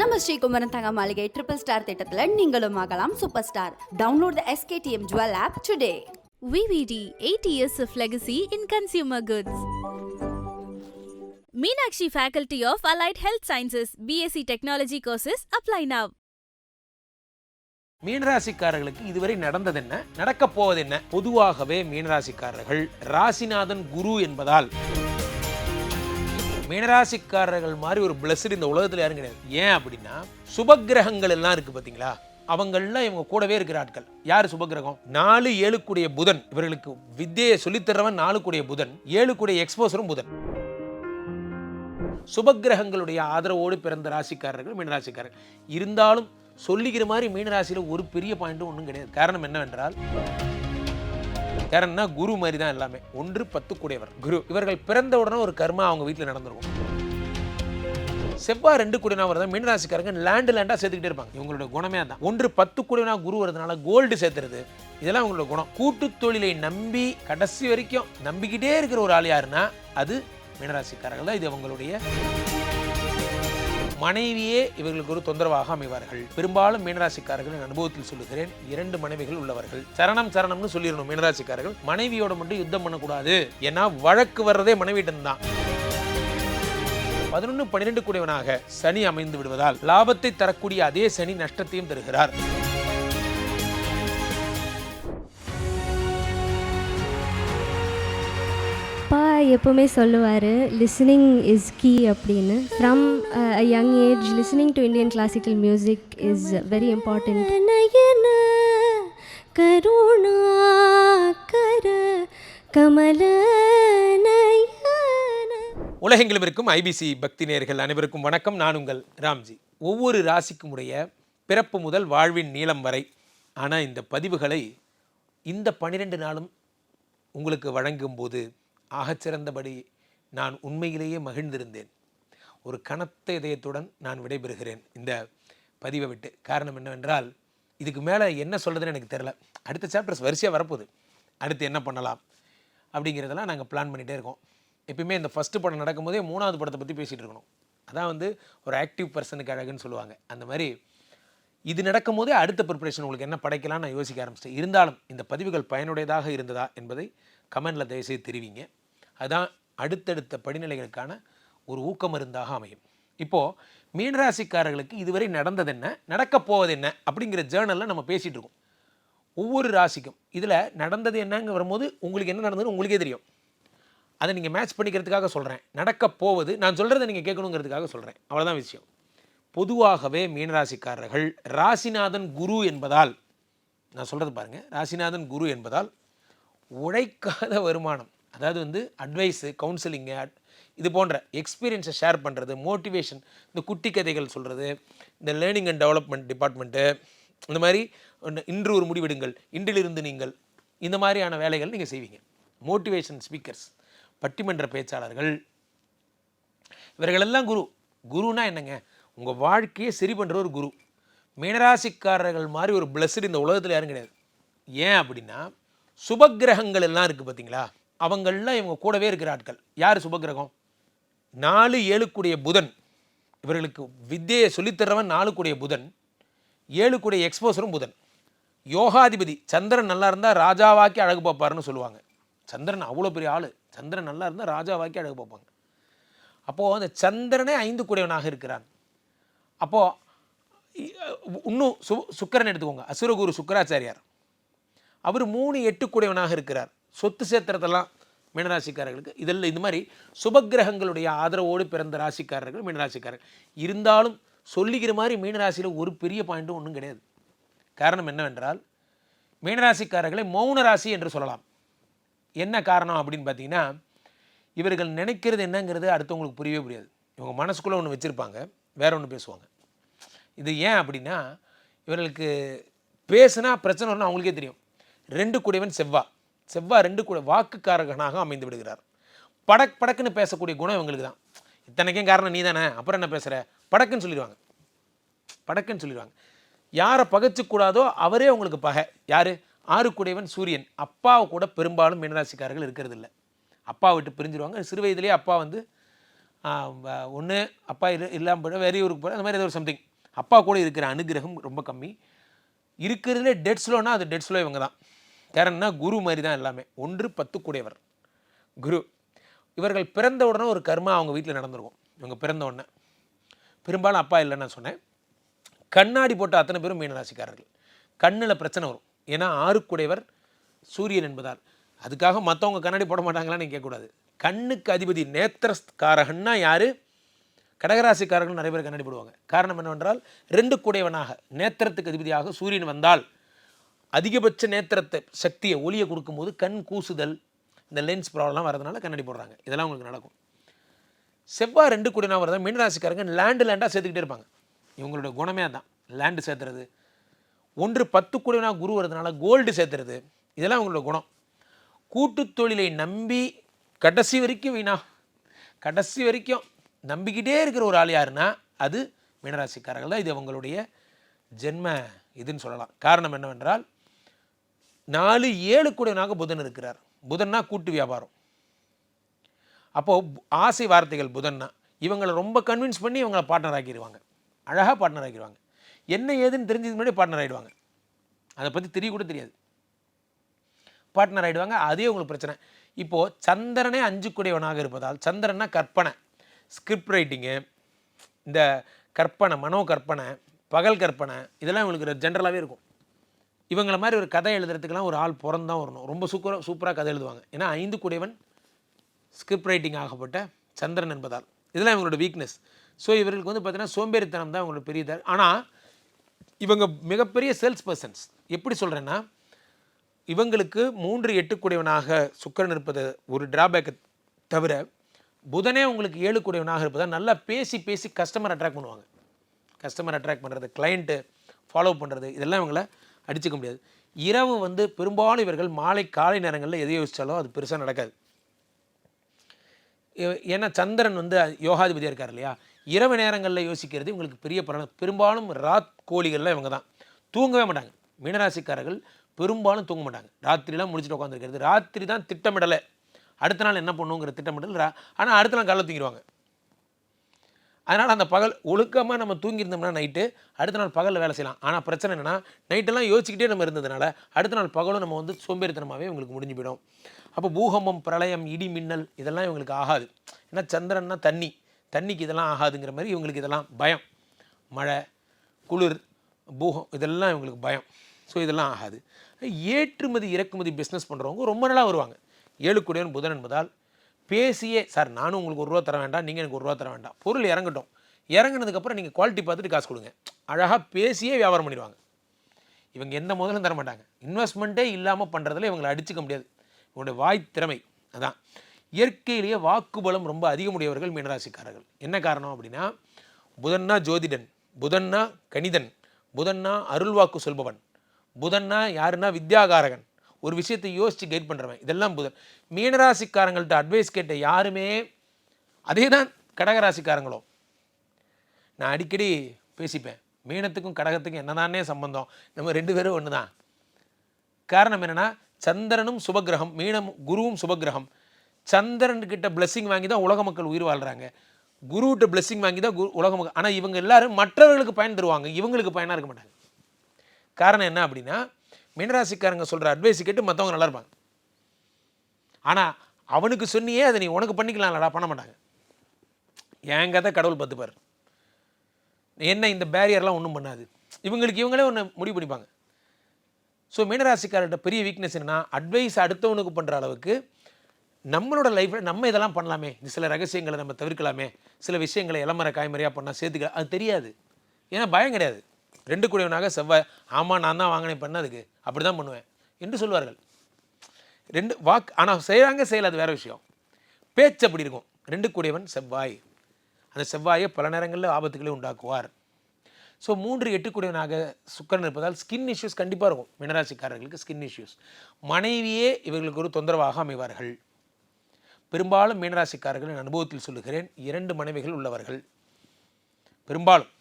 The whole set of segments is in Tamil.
நம்ம ஸ்ரீகுமரன் தங்க மாளிகை ட்ரிபிள் ஸ்டார் திட்டத்தில் நீங்களும் ஆகலாம் super star download the SKDM jewel app today VVD 8 years of legacy in consumer goods. Meenakshi Faculty of Allied Health Sciences BSc Technology courses apply now. மீனராசிக்காரர்களுக்கு இதுவரை நடந்தது என்ன நடக்கப் போவது என்ன பொதுவாகவே மீனராசிக்காரர்கள் ராசிநாதன் குரு என்பதால். மீனராசிக்காரர்கள் மாதிரி ஒரு பிளஸ்ட் இந்த உலகத்தில் யாரும் கிடையாது. ஏன் அப்படின்னா சுபகிரகங்கள் எல்லாம் இருக்கு பார்த்தீங்களா அவங்கெல்லாம் இவங்க கூடவே இருக்கிற ஆட்கள் யார் சுபக்கிரகம்? நாலு ஏழுக்குடைய புதன். இவர்களுக்கு வித்தியை சொல்லித்தரவன் நாலு கூடிய புதன். ஏழு கூடிய எக்ஸ்போசரும் புதன். சுபக்கிரகங்களுடைய ஆதரவோடு பிறந்த ராசிக்காரர்கள் மீனராசிக்காரர்கள். இருந்தாலும் சொல்லிக்கிற மாதிரி மீனராசியில் ஒரு பெரிய பாயிண்ட்டும் ஒன்றும் கிடையாது. காரணம் என்னவென்றால் காரணம்னா குரு மாதிரி தான் எல்லாமே. ஒன்று பத்து கூடியவர் குரு. இவர்கள் பிறந்த உடனே ஒரு கர்மா அவங்க வீட்டில் நடந்துருக்கும். செவ்வாய் ரெண்டு கூடியனா வரதான் மீனராசிக்காரங்க லேண்டு லேண்டாக சேர்த்துக்கிட்டே இருப்பாங்க. இவங்களோட குணமே தான் ஒன்று பத்து கூடியனா குரு வரதுனால கோல்டு சேர்த்துறது. இதெல்லாம் அவங்களோட குணம். கூட்டு தொழிலை நம்பி கடைசி வரைக்கும் நம்பிக்கிட்டே இருக்கிற ஒரு ஆள் யாருன்னா அது மீனராசிக்காரர்கள் தான். இது அவங்களுடைய மனைவியே இவர்களுக்கு ஒரு தொந்தரவாக அமைவார்கள். பெரும்பாலும் மீனராசிக்காரர்கள் அனுபவத்தில் சொல்லுகிறேன் இரண்டு மனைவிகள் உள்ளவர்கள். சரணம் சரணம்னு சொல்லிடணும் மீனராசிக்காரர்கள். மனைவியோட மட்டும் யுத்தம் பண்ணக்கூடாது. ஏன்னா வழக்கு வர்றதே மனைவியிடம் தான் பதினொன்று பன்னிரெண்டு கூடியவனாக சனி அமைந்து விடுவதால் லாபத்தை தரக்கூடிய அதே சனி நஷ்டத்தையும் தருகிறார். எப்போவுமே சொல்லுவார் லிசனிங் இஸ் கீ அப்படின்னு. From a young age listening to Indian classical music is very important Nayana Karunakara கமல உலகெங்கிலும் இருக்கும் ஐபிசி பக்தி நேயர்கள் அனைவருக்கும் வணக்கம். நான் உங்கள் ராம்ஜி. ஒவ்வொரு ராசிக்கும் உடைய பிறப்பு முதல் வாழ்வின் நீளம் வரை ஆனால் இந்த பதிவுகளை இந்த பன்னிரெண்டு நாளும் உங்களுக்கு வழங்கும்போது ஆகச்சிறந்தபடி நான் உண்மையிலேயே மகிழ்ந்திருந்தேன். ஒரு கனத்த இதயத்துடன் நான் விடைபெறுகிறேன் இந்த பதிவை விட்டு. காரணம் என்னவென்றால் இதுக்கு மேலே என்ன சொல்கிறதுன்னு எனக்கு தெரில அடுத்த சாப்டர்ஸ் வரிசையாக வரப்போகுது. அடுத்து என்ன பண்ணலாம் அப்படிங்கிறதெல்லாம் நாங்கள் பிளான் பண்ணிகிட்டே இருக்கோம். எப்பயுமே இந்த ஃபஸ்ட்டு படம் நடக்கும்போதே மூணாவது படத்தை பற்றி பேசிகிட்டு இருக்கணும். அதான் வந்து ஒரு ஆக்டிவ் பர்சனுக்கு அழகுன்னு சொல்லுவாங்க. அந்த மாதிரி இது நடக்கும்போதே அடுத்த ப்ரிப்பரேஷன் உங்களுக்கு என்ன படைக்கலாம்னு நான் யோசிக்க ஆரம்பிச்சிட்டேன். இருந்தாலும் இந்த பதிவுகள் பயனுடையதாக இருந்ததா என்பதை கமெண்டில் தயவுசெய்து தெரிவிங்க. அதுதான் அடுத்தடுத்த படிநிலைகளுக்கான ஒரு ஊக்க மருந்தாக அமையும். இப்போது மீனராசிக்காரர்களுக்கு இதுவரை நடந்தது என்ன? நடக்கப் போவது என்ன? அப்படிங்கிற ஜேர்னலில் நம்ம பேசிகிட்டு இருக்கோம். ஒவ்வொரு ராசிக்கும் இதில் நடந்தது என்னங்க வரும்போது உங்களுக்கு என்ன நடந்ததுன்னு உங்களுக்கே தெரியும். அதை நீங்கள் மேட்ச் பண்ணிக்கிறதுக்காக சொல்கிறேன் நடக்கப் போவது நான் சொல்கிறத நீங்கள் கேட்கணுங்கிறதுக்காக சொல்கிறேன் அவ்வளோதான் விஷயம். பொதுவாகவே மீனராசிக்காரர்கள் ராசிநாதன் குரு என்பதால் நான் சொல்கிறது பாருங்கள் ராசிநாதன் குரு என்பதால் உழைக்காத வருமானம் அதாவது வந்து அட்வைஸு கவுன்சிலிங்கு இது போன்ற எக்ஸ்பீரியன்ஸை ஷேர் பண்ணுறது மோட்டிவேஷன் இந்த குட்டி கதைகள் சொல்கிறது இந்த லேர்னிங் அண்ட் டெவலப்மெண்ட் டிபார்ட்மெண்ட்டு இந்த மாதிரி ஒன்று இன்று ஒரு முடிவெடுங்கள் இன்றிலிருந்து நீங்கள் இந்த மாதிரியான வேலைகள் நீங்கள் செய்வீங்க. மோட்டிவேஷன் ஸ்பீக்கர்ஸ் பட்டிமன்ற பேச்சாளர்கள் இவர்களெல்லாம் குரு. குருனா என்னங்க? உங்கள் வாழ்க்கையை சரி பண்ணுற ஒரு குரு. மீனராசிக்காரர்கள் மாதிரி ஒரு பிளஸ்டு இந்த உலகத்தில் யாரும் கிடையாது. ஏன் அப்படின்னா சுபக்கிரகங்கள் எல்லாம் இருக்குது பார்த்தீங்களா? அவங்கள்லாம் இவங்க கூடவே இருக்கிற ஆட்கள் யார் சுபக்கிரகம்? நாலு ஏழுக்குடைய புதன். இவர்களுக்கு வித்தியை சொல்லித்தரவன் நாலு கூடிய புதன். ஏழுக்குடைய எக்ஸ்போசரும் புதன். யோகாதிபதி சந்திரன் நல்லா இருந்தால் ராஜாவாக்கி அழகு பார்ப்பாருன்னு சொல்லுவாங்க. சந்திரன் அவ்வளோ பெரிய ஆள். சந்திரன் நல்லா இருந்தால் ராஜாவாக்கி அழகு பார்ப்பாங்க. அப்போது அந்த சந்திரனே ஐந்து கூடியவனாக இருக்கிறான் அப்போது இன்னும் சு சுக்கரன் எடுத்துக்கோங்க. அசுரகுரு சுக்கராச்சாரியார். அவர் மூணு எட்டு கூடியவனாக இருக்கிறார். சொத்து சேர்த்துறதெல்லாம் மீனராசிக்காரர்களுக்கு. இதில் இந்த மாதிரி சுபக்கிரகங்களுடைய ஆதரவோடு பிறந்த ராசிக்காரர்கள் மீனராசிக்காரர்கள். இருந்தாலும் சொல்லிக்கிற மாதிரி மீனராசியில் ஒரு பெரிய பாயிண்ட்டும் ஒன்றும் கிடையாது. காரணம் என்னவென்றால் மீனராசிக்காரர்களை மௌன ராசி என்று சொல்லலாம். என்ன காரணம் அப்படின்னு பார்த்தீங்கன்னா இவர்கள் நினைக்கிறது என்னங்கிறது அடுத்தவங்களுக்கு புரியவே புரியாது. இவங்க மனசுக்குள்ளே ஒன்று வச்சுருப்பாங்க வேற ஒன்று பேசுவாங்க. இது ஏன் அப்படின்னா இவர்களுக்கு பேசுனா பிரச்சனை வரணும் அவங்களுக்கே தெரியும். ரெண்டு கூடியவன் செவ்வா. செவ்வா ரெண்டு கூட வாக்குக்காரகனாக அமைந்து விடுகிறார். படக் படக்குன்னு பேசக்கூடிய குணம் இவங்களுக்கு தான் இத்தனைக்கும் காரணம் நீ தானே அப்புறம் என்ன பேசுகிற படக்குன்னு சொல்லிடுவாங்க. படக்குன்னு சொல்லிடுவாங்க. யாரை பகச்சக்கூடாதோ அவரே உங்களுக்கு பகை. யார்? ஆறுக்குடையவன் சூரியன். அப்பாவை கூட பெரும்பாலும் மீனராசிக்காரர்கள் இருக்கிறது இல்லை அப்பா விட்டு பிரிஞ்சிருவாங்க. சிறு வயதிலேயே அப்பா வந்து ஒன்று அப்பா இல்லை இல்லாமல் போய் வேற ஊருக்கு போய் அந்த மாதிரி ஏதோ ஒரு சம்திங் அப்பா கூட இருக்கிற அனுகிரகம் ரொம்ப கம்மி. இருக்கிறதுலே டெட் ஸ்லோனா அது டெட் ஸ்லோ இவங்க தான் காரணம்னா குரு மாதிரி தான் எல்லாமே. ஒன்று பத்து கூடையவர். குரு. இவர்கள் பிறந்த உடனே ஒரு கர்மா அவங்க வீட்டில் நடந்திருக்கும். இவங்க பிறந்த உடனே. பெரும்பாலும் அப்பா இல்லைன்னு நான் சொன்னேன். கண்ணாடி போட்ட அத்தனை பேரும் மீனராசிக்காரர்கள். கண்ணில் பிரச்சனை வரும். ஏன்னா ஆறுக்குடையவர் சூரியன் என்பதால். அதுக்காக மற்றவங்க கண்ணாடி போட மாட்டாங்களான்னு கேட்கக்கூடாது. கண்ணுக்கு அதிபதி நேத்திரஸ்காரகன்னா யார்? கடகராசிக்காரர்கள் நிறைய பேர் கண்ணாடி போடுவாங்க. காரணம் என்னவென்றால் ரெண்டு கூடையவனாக நேத்திரத்துக்கு அதிபதியாக சூரியன் வந்தால் அதிகபட்ச நேத்திரத்தை சக்தியை ஒளியை கொடுக்கும்போது கண் கூசுதல் இந்த லென்ஸ் ப்ராப்ளம்லாம் வரதுனால கண்ணாடி போடுறாங்க. இதெல்லாம் உங்களுக்கு நடக்கும். செவ்வாய் ரெண்டு கூடினா வரதான் மீனராசிக்காரங்க லேண்டு லேண்டாக சேர்த்துக்கிட்டே இருப்பாங்க. இவங்களோட குணமே அதான். லேண்டு சேர்த்துறது. ஒன்று பத்து கூடினா குரு வரதுனால கோல்டு சேர்த்துறது. இதெல்லாம் அவங்களோட குணம். கூட்டு தொழிலை நம்பி கடைசி வரைக்கும் வீணா. கடைசி வரைக்கும் நம்பிக்கிட்டே இருக்கிற ஒரு ஆள் யாருன்னா அது மீனராசிக்காரர்கள் தான். இது அவங்களுடைய ஜென்ம இதுன்னு சொல்லலாம். காரணம் என்னவென்றால் நாலு ஏழு கூடியவனாக புதன் இருக்கிறார். புதன்னா கூட்டு வியாபாரம். அப்போது ஆசை வார்த்தைகள் புதன்னா இவங்களை ரொம்ப கன்வின்ஸ் பண்ணி இவங்களை பார்ட்னர் ஆக்கிடுவாங்க அழகாக பார்ட்னர் ஆக்கிடுவாங்க என்ன ஏதுன்னு தெரிஞ்சதுக்கு முன்னாடி பார்ட்னர் ஆகிடுவாங்க அதை பற்றி தெரிய கூட தெரியாது. பார்ட்னர் ஆகிடுவாங்க அதே உங்களுக்கு பிரச்சனை. இப்போது சந்திரனே அஞ்சு கூடியவனாக இருப்பதால் சந்திரன்னா கற்பனை ஸ்கிரிப்ட் ரைட்டிங்கு இந்த கற்பனை மனோ கற்பனை பகல் கற்பனை இதெல்லாம் இவங்களுக்கு ஜென்ரலாகவே இருக்கும். இவங்கள மாதிரி ஒரு கதை எழுதுறதுக்கெல்லாம் ஒரு ஆள் பிறந்தான் வரணும். ரொம்ப சூப்பராக சூப்பராக கதை எழுதுவாங்க. ஏன்னா ஐந்து கூடியவன் ஸ்கிரிப்ட் ரைட்டிங் ஆகப்பட்ட சந்திரன் என்பதால். இதெல்லாம் இவங்களோட வீக்னஸ் ஸோ இவர்களுக்கு வந்து பார்த்தீங்கன்னா சோம்பேறித்தனம் தான் இவங்களோட பெரிய ஆனால் இவங்க மிகப்பெரிய சேல்ஸ் பர்சன்ஸ் எப்படி சொல்கிறேன்னா இவங்களுக்கு மூன்று எட்டுக்குடையவனாக சுக்கரன் இருப்பது ஒரு டிராபேக்கை தவிர புதனே உங்களுக்கு ஏழு கூடியவனாக இருப்பதால் நல்லா பேசி பேசி கஸ்டமர் அட்ராக்ட் பண்ணுவாங்க. கஸ்டமர் அட்ராக்ட் பண்ணுறது கிளைண்ட்டு ஃபாலோ பண்ணுறது இதெல்லாம் இவங்களை அடிச்சுக்க முடியாது. இரவு வந்து பெரும்பாலும் இவர்கள் மாலை காலை நேரங்களில் எதை யோசித்தாலும் அது பெருசாக நடக்காது. ஏன்னா சந்திரன் வந்து யோகாதிபதியாக இருக்கார் இல்லையா? இரவு நேரங்களில் யோசிக்கிறது இவங்களுக்கு பெரிய பலன். பெரும்பாலும் ராத் கோழிகள்லாம் இவங்க தான். தூங்கவே மாட்டாங்க. மீனராசிக்காரர்கள் பெரும்பாலும் தூங்க மாட்டாங்க. ராத்திரிலாம் முடிச்சுட்டு உட்காந்துருக்கிறது ராத்திரி தான் திட்டமிடலை. அடுத்த நாள் என்ன பண்ணுங்கிற திட்டமிடல் ஆனால் அடுத்த நாள் காலைல தூங்கிடுவாங்க. அதனால் அந்த பகல் ஒழுக்கமாக நம்ம தூங்கியிருந்தோம்னா நைட்டு அடுத்த நாள் பகலில் வேலை செய்யலாம். ஆனால் பிரச்சனை என்னென்னா நைட்டெல்லாம் யோசிச்சுக்கிட்டே நம்ம இருந்ததுனால அடுத்த நாள் பகலும் நம்ம வந்து சோம்பேறித்தனமாகவே இவங்களுக்கு முடிஞ்சு போயிடும். அப்போ பூகம்பம் பிரளயம் இடி மின்னல் இதெல்லாம் இவங்களுக்கு ஆகாது. ஏன்னா சந்திரன்னா தண்ணி. தண்ணிக்கு இதெல்லாம் ஆகாதுங்கிற மாதிரி இவங்களுக்கு இதெல்லாம் பயம். மழை குளிர் பூகம் இதெல்லாம் இவங்களுக்கு பயம். ஸோ இதெல்லாம் ஆகாது. ஏற்றுமதி இறக்குமதி பிஸ்னஸ் பண்ணுறவங்க ரொம்ப நாளாக வருவாங்க. ஏழு புதன் என்பதால் பேசியே சார் நானும் உங்களுக்கு ஒரு ரூபா தர வேண்டாம் நீங்கள் எனக்கு ஒரு ரூபா தர வேண்டாம். பொருள் இறங்கட்டும். இறங்குனதுக்கப்புறம் நீங்கள் குவாலிட்டி பார்த்துட்டு காசு கொடுங்க. அழகாக பேசியே வியாபாரம் பண்ணிடுவாங்க. இவங்க எந்த முதலும் தர மாட்டாங்க. இன்வெஸ்ட்மெண்ட்டே இல்லாமல் பண்ணுறதுல இவங்களை அடிச்சுக்க முடியாது. இவங்களுடைய வாய் திறமை அதான். இயற்கையிலேயே வாக்குபலம் ரொம்ப அதிகமுடையவர்கள் மீனராசிக்காரர்கள். என்ன காரணம் அப்படின்னா புதன்னா ஜோதிடன் புதன்னா கணிதன் புதன்னா அருள்வாக்கு சொல்பவன் புதன்னா யாருன்னா வித்யாகாரகன் ஒரு விஷயத்தை யோசித்து கைட் பண்ணுறவன் இதெல்லாம் புதன். மீனராசிக்காரங்கள்ட்ட அட்வைஸ் கேட்ட யாருமே அதே தான் கடகராசிக்காரங்களும் நான் அடிக்கடி பேசிப்பேன். மீனத்துக்கும் கடகத்துக்கும் என்னதானே சம்பந்தம்? நம்ம ரெண்டு பேரும் ஒன்று தான் காரணம் என்னன்னா சந்திரனும் சுபகிரகம் மீனம் குருவும் சுபகிரகம். சந்திரன் கிட்ட வாங்கி தான் உலக மக்கள் உயிர் வாழ்கிறாங்க குருவிட்ட blessing வாங்கி தான் குரு உலக மக்கள் ஆனால் இவங்க எல்லாரும் மற்றவர்களுக்கு பயன் தருவாங்க. இவங்களுக்கு பயனாக இருக்க மாட்டாங்க. காரணம் என்ன அப்படின்னா மீனராசிக்காரங்க சொல்கிற அட்வைஸ் கேட்டு மற்றவங்க நல்லா இருப்பாங்க. ஆனால் அவனுக்கு சொன்னியே அதை நீ உனக்கு பண்ணிக்கலாம்லடா பண்ண மாட்டாங்க. என் கதை கடவுள் பார்த்துப்பார். என்ன இந்த பேரியர்லாம் ஒன்றும் பண்ணாது. இவங்களுக்கு இவங்களே ஒன்று முடிவு பண்ணிப்பாங்க. ஸோ மீனராசிக்காரர்கிட்ட பெரிய வீக்னஸ் என்னன்னா அட்வைஸ் அடுத்தவனுக்கு பண்ணுற அளவுக்கு நம்மளோட லைஃப்பில் நம்ம இதெல்லாம் பண்ணலாமே. இந்த சில ரகசியங்களை நம்ம தவிர்க்கலாமே. சில விஷயங்களை இளமர காய்மறையாக பண்ணால் சேர்த்துக்கலாம். அது தெரியாது. ஏன்னா பயம் கிடையாது. ரெண்டு கூடியவனாக செவ்வாய் ஆமாம் நான் தான் வாங்கினேன் பண்ண அதுக்கு? அப்படி தான் பண்ணுவேன் என்று சொல்வார்கள். ரெண்டு வாக் ஆனால் செய்கிறாங்க செய்யலை அது வேற விஷயம். பேச்சு அப்படி இருக்கும். ரெண்டு கூடியவன் செவ்வாய். அந்த செவ்வாயை பல நேரங்களில் ஆபத்துக்களை உண்டாக்குவார். ஸோ மூன்று எட்டுக்குடையவனாக சுக்கரன் இருப்பதால் ஸ்கின் இஷ்யூஸ் கண்டிப்பாக இருக்கும். மினராசிக்காரர்களுக்கு ஸ்கின் இஷ்யூஸ் மனைவியே இவர்களுக்கு ஒரு தொந்தரவாக அமைவார்கள். பெரும்பாலும் மீனராசிக்காரர்கள் அனுபவத்தில் சொல்லுகிறேன். இரண்டு மனைவிகள் உள்ளவர்கள். பெரும்பாலும்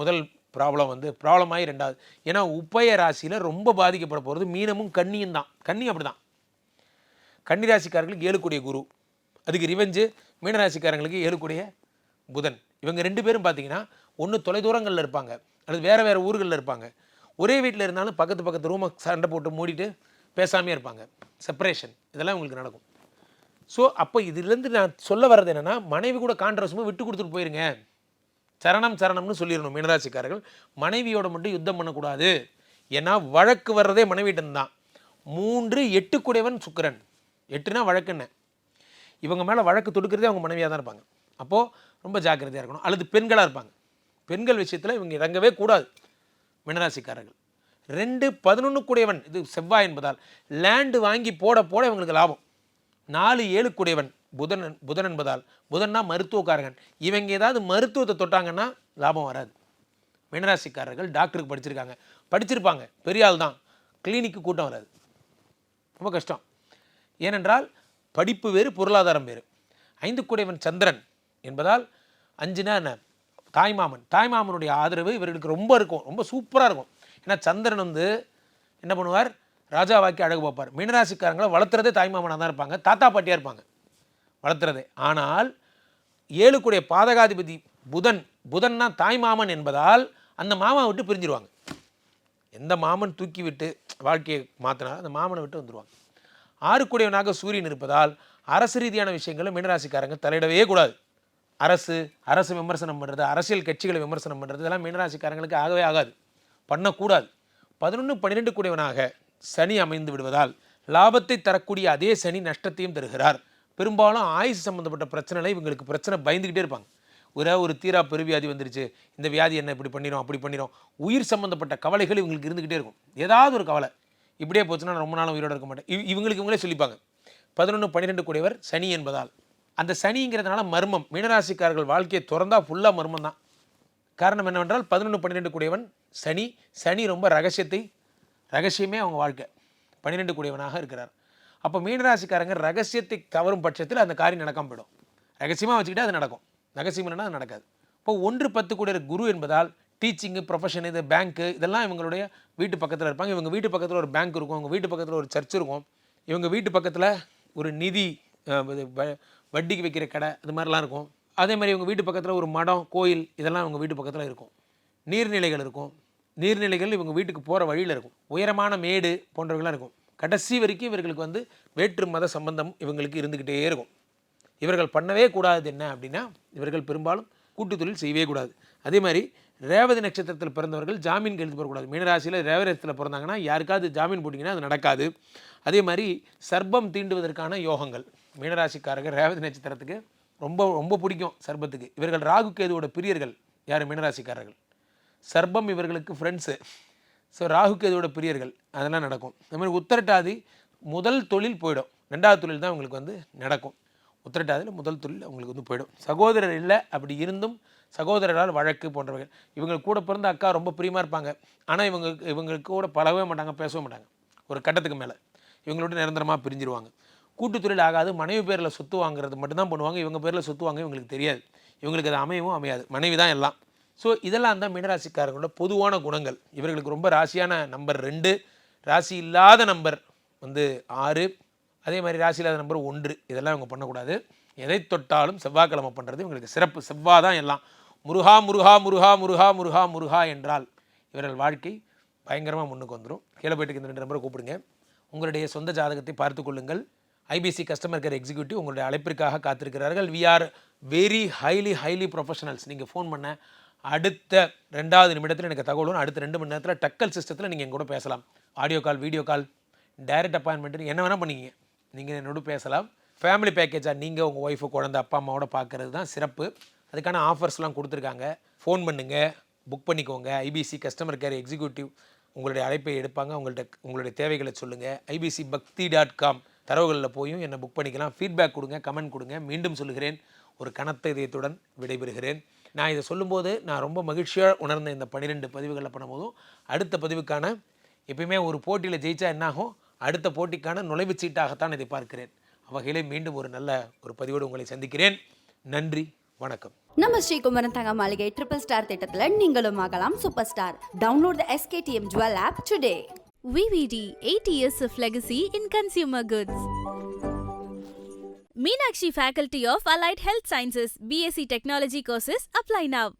முதல் ப்ராப்ளம் வந்து ப்ராப்ளம் ஆகி ரெண்டாவது. ஏன்னா உப்பய ராசியில் ரொம்ப பாதிக்கப்பட போகிறது மீனமும் கன்னியும் தான். கன்னி அப்படி தான் கன்னி ராசிக்காரர்களுக்கு ஏழுக்கூடிய குரு. அதுக்கு ரிவெஞ்சு மீனராசிக்காரங்களுக்கு ஏழுக்கூடிய புதன். இவங்க ரெண்டு பேரும் பார்த்தீங்கன்னா ஒன்று தொலைதூரங்களில் இருப்பாங்க. அல்லது வேறு வேறு ஊர்களில் இருப்பாங்க. ஒரே வீட்டில் இருந்தாலும் பக்கத்து பக்கத்து ரூமை சண்டை போட்டு மூடிட்டு பேசாமே இருப்பாங்க. செப்பரேஷன் இதெல்லாம் உங்களுக்கு நடக்கும். ஸோ அப்போ இதுலேருந்து நான் சொல்ல வர்றது என்னென்னா மனைவி கூட கான்ட்ரவர்ஸுமே விட்டு கொடுத்துட்டு போயிருங்க. சரணம் சரணம்னு சொல்லிடணும் மீனராசிக்காரர்கள். மனைவியோட மட்டும் யுத்தம் பண்ணக்கூடாது. ஏன்னா வழக்கு வர்றதே மனைவியிடம் தான் மூன்று எட்டு குடைவன் சுக்கரன். எட்டுனா வழக்குன்னு இவங்க மேலே வழக்கு தொடுக்கிறதே அவங்க மனைவியாக தான் இருப்பாங்க. அப்போது ரொம்ப ஜாக்கிரதையாக இருக்கணும். அல்லது பெண்களாக இருப்பாங்க. பெண்கள் விஷயத்தில் இவங்க இறங்கவே கூடாது. மீனராசிக்காரர்கள். ரெண்டு பதினொன்று கூடையவன் இது செவ்வாய் என்பதால் லேண்டு வாங்கி போட போட இவங்களுக்கு லாபம். நாலு ஏழு கூடியவன் புதன் புதன் என்பதால் புதன்னா மருத்துவக்காரகன். இவங்க ஏதாவது மருத்துவத்தை தொட்டாங்கன்னா லாபம் வராது. மீனராசிக்காரர்கள் டாக்டருக்கு படிச்சிருக்காங்க. படிச்சிருப்பாங்க. பெரிய ஆள் தான். கிளினிக்கு கூட்டம் வராது. ரொம்ப கஷ்டம். ஏனென்றால் படிப்பு வேறு பொருளாதாரம் வேறு. ஐந்து குடைவன் சந்திரன் என்பதால் அஞ்சுனா என்ன? தாய்மாமன். தாய்மாமனுடைய ஆதரவு இவர்களுக்கு ரொம்ப இருக்கும். ரொம்ப சூப்பராக இருக்கும். ஏன்னா சந்திரன் வந்து என்ன பண்ணுவார்? ராஜாவாக்கி அழகு பார்ப்பார். மீனராசிக்காரங்களை வளர்த்துறதே தாய்மாமனாக தான் இருப்பாங்க. தாத்தா பாட்டியாக இருப்பாங்க. வளர்த்துறது. ஆனால் ஏழுக்குடைய பாதகாதிபதி புதன் புதன்னா தாய்மாமன் என்பதால் அந்த மாமாவை விட்டு பிரிஞ்சிருவாங்க. எந்த மாமன் தூக்கி விட்டு வாழ்க்கையை மாற்றினாலும் அந்த மாமனை விட்டு வந்துடுவாங்க ஆறுக்குடையவனாக சூரியன் இருப்பதால் அரசு ரீதியான விஷயங்களை மீனராசிக்காரங்க தலையிடவே கூடாது. அரசு அரசு விமர்சனம் பண்ணுறது அரசியல் கட்சிகளை விமர்சனம் பண்ணுறது இதெல்லாம் மீனராசிக்காரங்களுக்கு ஆகவே ஆகாது. பண்ணக்கூடாது. பதினொன்று பன்னிரெண்டு கூடியவனாக சனி அமைந்து விடுவதால் லாபத்தை தரக்கூடிய அதே சனி நஷ்டத்தையும் தருகிறார். பெரும்பாலும் ஆயுசு சம்மந்தப்பட்ட பிரச்சனைல இவங்களுக்கு பிரச்சனை பயந்துக்கிட்டே இருப்பாங்க. ஒரே ஒரு தீரா பெருவியாதி வந்துருச்சு இந்த வியாதி என்ன இப்படி பண்ணிடும் அப்படி பண்ணிடும் உயிர் சம்மந்தப்பட்ட கவலைகள் இவங்களுக்கு இருந்துக்கிட்டே இருக்கும். ஏதாவது ஒரு கவலை இப்படியே போச்சுன்னா ரொம்ப நாளும் உயிரோடு இருக்க மாட்டேன். இவங்களுக்கு இவங்களே சொல்லிப்பாங்க. பதினொன்று பன்னிரெண்டு கூடியவர் சனி என்பதால். அந்த சனிங்கிறதுனால மர்மம். மீனராசிக்காரர்கள் வாழ்க்கையை திறந்தால் ஃபுல்லாக மர்மம் தான். காரணம் என்னவென்றால் பதினொன்று பன்னிரெண்டு கூடியவன் சனி. சனி ரொம்ப ரகசியத்தை ரகசியமே அவங்க வாழ்க்கை. பன்னிரெண்டு கூடியவனாக இருக்கிறார். அப்போ மீனராசிக்காரங்க ரகசியத்தை கவரும் பட்சத்தில் அந்த காரியம் நடக்காம போயிடும். ரகசியமாக வச்சுக்கிட்டா அது நடக்கும். ரகசியம் இல்லைன்னா அது நடக்காது. இப்போ ஒன்று பத்து கூட குரு என்பதால் டீச்சிங்கு ப்ரொஃபஷன் இது பேங்க்கு இதெல்லாம் இவங்களுடைய வீட்டு பக்கத்தில் இருப்பாங்க. இவங்க வீட்டு பக்கத்தில் ஒரு பேங்க் இருக்கும். இவங்க வீட்டு பக்கத்தில் ஒரு சர்ச் இருக்கும். இவங்க வீட்டு பக்கத்தில் ஒரு நிதி இது வ- வட்டிக்கு வைக்கிற கடை அது மாதிரிலாம் இருக்கும். அதே மாதிரி இவங்க வீட்டு பக்கத்தில் ஒரு மடம் கோயில் இதெல்லாம் இவங்க வீட்டு பக்கத்தில் இருக்கும். நீர்நிலைகள் இருக்கும். நீர்நிலைகள் இவங்க வீட்டுக்கு போகிற வழியில் இருக்கும். உயரமான மேடு போன்றவைகளாக இருக்கும். கடைசி வரைக்கும் இவர்களுக்கு வந்து வேற்று மத சம்பந்தம் இவங்களுக்கு இருந்துக்கிட்டே இருக்கும். இவர்கள் பண்ணவே கூடாது என்ன அப்படின்னா இவர்கள் பெரும்பாலும் கூட்டு தொழில் செய்யவே கூடாது. அதே மாதிரி ரேவதி நட்சத்திரத்தில் பிறந்தவர்கள் ஜாமீன் கழித்து போடக்கூடாது. மீனராசியில் ரேவதி நட்சத்திரத்தில் பிறந்தாங்கன்னா யாருக்காவது ஜாமீன் போட்டிங்கன்னா அது நடக்காது. அதே மாதிரி சர்ப்பம் தீண்டுவதற்கான யோகங்கள். மீனராசிக்காரர்கள் ரேவதி நட்சத்திரத்துக்கு ரொம்ப ரொம்ப பிடிக்கும் சர்ப்பத்துக்கு. இவர்கள் ராகு கேதுவோட பிரியர்கள் யார்? மீனராசிக்காரர்கள். சர்ப்பம் இவர்களுக்கு ஃப்ரெண்ட்ஸு ஸோ ராகு இதோட பிரியர்கள் அதெல்லாம் நடக்கும். அது மாதிரி உத்தரட்டாதி முதல் தொழில் போயிடும். ரெண்டாவது தொழில் தான் உங்களுக்கு வந்து நடக்கும். உத்தரட்டாதியில் முதல் தொழில் உங்களுக்கு வந்து போயிடும். சகோதரர் இல்லை அப்படி இருந்தும் சகோதரரால் வழக்கு போன்றவர்கள். இவங்க கூட பிறந்த அக்கா ரொம்ப பிரியமாக இருப்பாங்க. ஆனால் இவங்க இவங்களுக்கு கூட பழகவே மாட்டாங்க பேசவே மாட்டாங்க. ஒரு கட்டத்துக்கு மேலே. இவங்களோட நிரந்தரமாக பிரிஞ்சிருவாங்க. கூட்டு தொழில் ஆகாது மனைவி பேரில் சொத்து வாங்குறது மட்டும்தான் பண்ணுவாங்க. இவங்க பேரில் சொத்து வாங்க இவங்களுக்கு தெரியாது. இவங்களுக்கு அது அமையவும் அமையாது. மனைவி தான் எல்லாம். ஸோ இதெல்லாம் தான் மீனராசிக்காரங்களோட பொதுவான குணங்கள். இவர்களுக்கு ரொம்ப ராசியான நம்பர் ரெண்டு. ராசி இல்லாத நம்பர் வந்து ஆறு. அதே மாதிரி ராசி இல்லாத நம்பர் ஒன்று. இதெல்லாம் இவங்க பண்ணக்கூடாது. எதை தொட்டாலும் செவ்வாய்க்கிழமை பண்ணுறது இவங்களுக்கு சிறப்பு. செவ்வாய் தான் எல்லாம். முருகா முருகா முருகா முருகா முருகா முருகா என்றால் இவர்கள் வாழ்க்கை பயங்கரமாக முன்னுக்கு வந்துடும் கீழே போயிட்டு இந்த ரெண்டு நம்பரை கூப்பிடுங்க. உங்களுடைய சொந்த ஜாதகத்தை பார்த்து கொள்ளுங்கள். ஐபிசி கஸ்டமர் கேர் எக்ஸிக்யூட்டிவ் உங்களுடைய அழைப்பிற்காக காத்திருக்கிறார்கள். We are very highly highly professionals நீங்கள் ஃபோன் பண்ண அடுத்த ரெண்டாவது நிமிடத்தில் எனக்கு தகவல் வரும். அடுத்த ரெண்டு மணி நேரத்தில் டக்கல் சிஸ்டத்தில் நீங்கள் என் கூட பேசலாம். Audio call video call direct appointment என்ன வேணால் பண்ணிக்கிங்க. நீங்கள் என்னோட பேசலாம். ஃபேமிலி பேக்கேஜாக நீங்கள் உங்கள் ஒய்ஃபு குழந்தை அப்பா அம்மாவோட பார்க்குறது தான் சிறப்பு. அதுக்கான ஆஃபர்ஸ்லாம் கொடுத்துருக்காங்க. ஃபோன் பண்ணுங்கள் புக் பண்ணிக்கோங்க. ஐபிசி கஸ்டமர் கேர் எக்ஸிக்யூட்டிவ் உங்களுடைய அழைப்பை எடுப்பாங்க. உங்கள்கிட்ட உங்களுடைய தேவைகளை சொல்லுங்கள் ஐபிசி பக்தி டாட் காம் தரவுகளில் போயும் என்னை புக் பண்ணிக்கலாம். ஃபீட்பேக் கொடுங்க கமெண்ட் கொடுங்க. மீண்டும் சொல்லுகிறேன். ஒரு கனத்த இதயத்துடன் விடைபெறுகிறேன். நான் இதை சொல்லும்போது நான் ரொம்ப மகிழ்ச்சியாக உணர்ந்த இந்த பன்னிரெண்டு பதிவுகளில் பண்ணும்போதும் அடுத்த பதிவுக்கான எப்பயுமே ஒரு போட்டியில் ஜெயித்தா என்னாகும்? அடுத்த போட்டிக்கான நுழைவுச் சீட்டாகத்தான் இதை பார்க்கிறேன். வகையிலே மீண்டும் ஒரு நல்ல ஒரு பதிவோடு உங்களை சந்திக்கிறேன். நன்றி வணக்கம். நம்ம ஸ்ரீகுமரன் தங்க மாளிகை ட்ரிபிள் ஸ்டார் திட்டத்தில் நீங்களும் ஆகலாம். Super star download the SKDM jewel app today VVD 80 years of legacy in consumer goods. Meenakshi faculty of allied health sciences BSc technology courses apply now